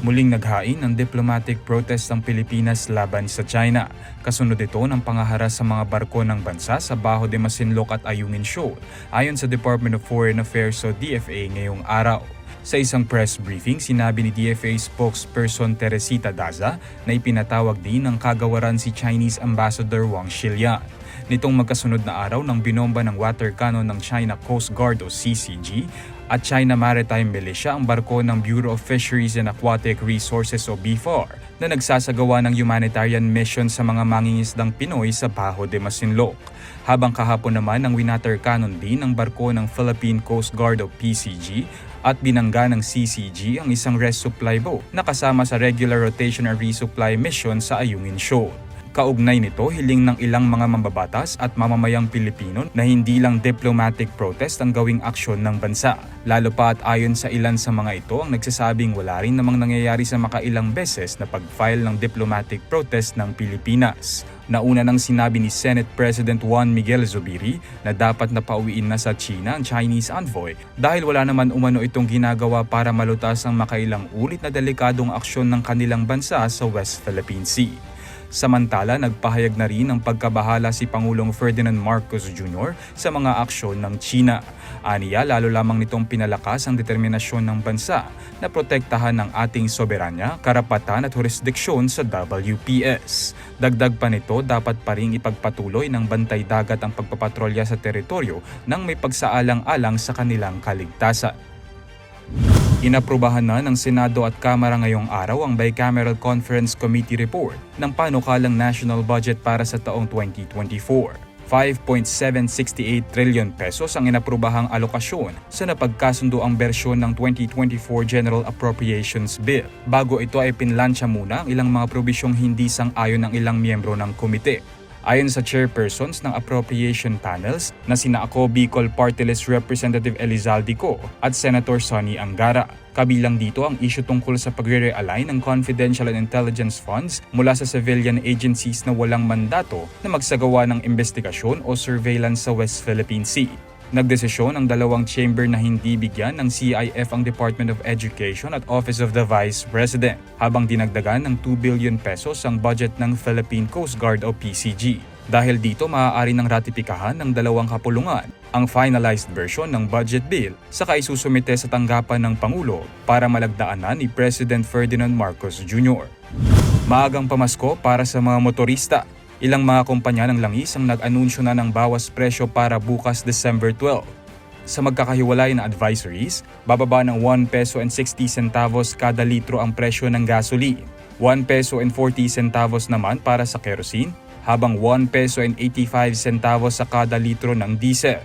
Muling naghain ang diplomatic protest ng Pilipinas laban sa China. Kasunod ito ng pangaharas sa mga barko ng bansa sa Baho de Masinloc at Ayungin Shoal, ayon sa Department of Foreign Affairs o DFA ngayong araw. Sa isang press briefing, sinabi ni DFA spokesperson Teresita Daza na ipinatawag din ng kagawaran si Chinese Ambassador Wang Xilian. Nitong magkasunod na araw ng binomba ng water cannon ng China Coast Guard o CCG at China Maritime Militia ang barko ng Bureau of Fisheries and Aquatic Resources o BFAR na nagsasagawa ng humanitarian mission sa mga mangingisdang Pinoy sa Baho de Masinloc. Habang kahapon naman ang winater cannon din ng barko ng Philippine Coast Guard o PCG at binangga ng CCG ang isang resupply boat na kasama sa regular rotation and resupply mission sa Ayungin Shoal. Kaugnay nito, hiling ng ilang mga mambabatas at mamamayang Pilipino na hindi lang diplomatic protest ang gawing aksyon ng bansa. Lalo pa at ayon sa ilan sa mga ito ang nagsasabing wala rin namang nangyayari sa makailang beses na pag-file ng diplomatic protest ng Pilipinas. Nauna nang sinabi ni Senate President Juan Miguel Zubiri na dapat na pauwiin na sa China ang Chinese envoy dahil wala naman umano itong ginagawa para malutas ang makailang ulit na delikadong aksyon ng kanilang bansa sa West Philippine Sea. Samantala, nagpahayag na rin ng pagkabahala si Pangulong Ferdinand Marcos Jr. sa mga aksyon ng China. Aniya, lalo lamang nitong pinalakas ang determinasyon ng bansa na protektahan ng ating soberanya, karapatan at jurisdiksyon sa WPS. Dagdag pa nito, dapat pa rin ipagpatuloy ng bantay dagat ang pagpapatrolya sa teritoryo nang may pagsaalang-alang sa kanilang kaligtasan. Inaprubahan na ng Senado at Kamara ngayong araw ang Bicameral Conference Committee Report ng panukalang national budget para sa taong 2024. 5.768 trillion pesos ang inaprubahang alokasyon sa napagkasundo ang bersyon ng 2024 General Appropriations Bill. Bago ito ay pinlansya muna ang ilang mga probisyong hindi sang-ayon ng ilang miyembro ng komite. Ayon sa chairpersons ng appropriation panels na sina ako Bicol Party List Representative Elizalde Co at Senator Sonny Angara. Kabilang dito ang issue tungkol sa pagre-realign ng confidential and intelligence funds mula sa civilian agencies na walang mandato na magsagawa ng investigasyon o surveillance sa West Philippine Sea. Nagdesisyon ang dalawang chamber na hindi bigyan ng CIF ang Department of Education at Office of the Vice President habang dinagdagan ng 2 billion pesos ang budget ng Philippine Coast Guard o PCG. Dahil dito maaari ng ratipikahan ng dalawang kapulungan ang finalized version ng budget bill saka isusumite sa tanggapan ng Pangulo para malagdaanan ni President Ferdinand Marcos Jr. Maagang pamasko para sa mga motorista Ilang mga kumpanya ng langis ang nag-anunsyo na ng bawas presyo para bukas December 12. Sa magkakahiwalay na advisories, bababa ng 1 peso and 60 centavos kada litro ang presyo ng gasoline, 1 peso and 40 centavos naman para sa kerosene, habang 1 peso and 85 centavos sa kada litro ng diesel.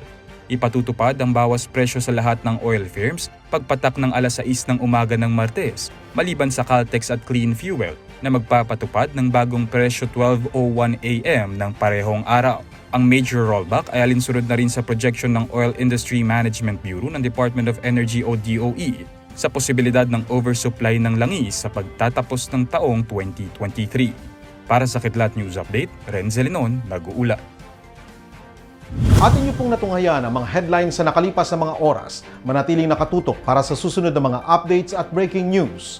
Ipatutupad ang bawas presyo sa lahat ng oil firms pagpatak ng alas 6 ng umaga ng Martes, maliban sa Caltex at Clean Fuel na magpapatupad ng bagong presyo 12.01 AM ng parehong araw. Ang major rollback ay alinsunod na rin sa projection ng Oil Industry Management Bureau ng Department of Energy o DOE sa posibilidad ng oversupply ng langis sa pagtatapos ng taong 2023. Para sa Kidlat News Update, Renzel Linon, nag-uula. atin niyo pong natunghayan ang mga headlines sa nakalipas na mga oras. Manatiling nakatutok para sa susunod na mga updates at breaking news.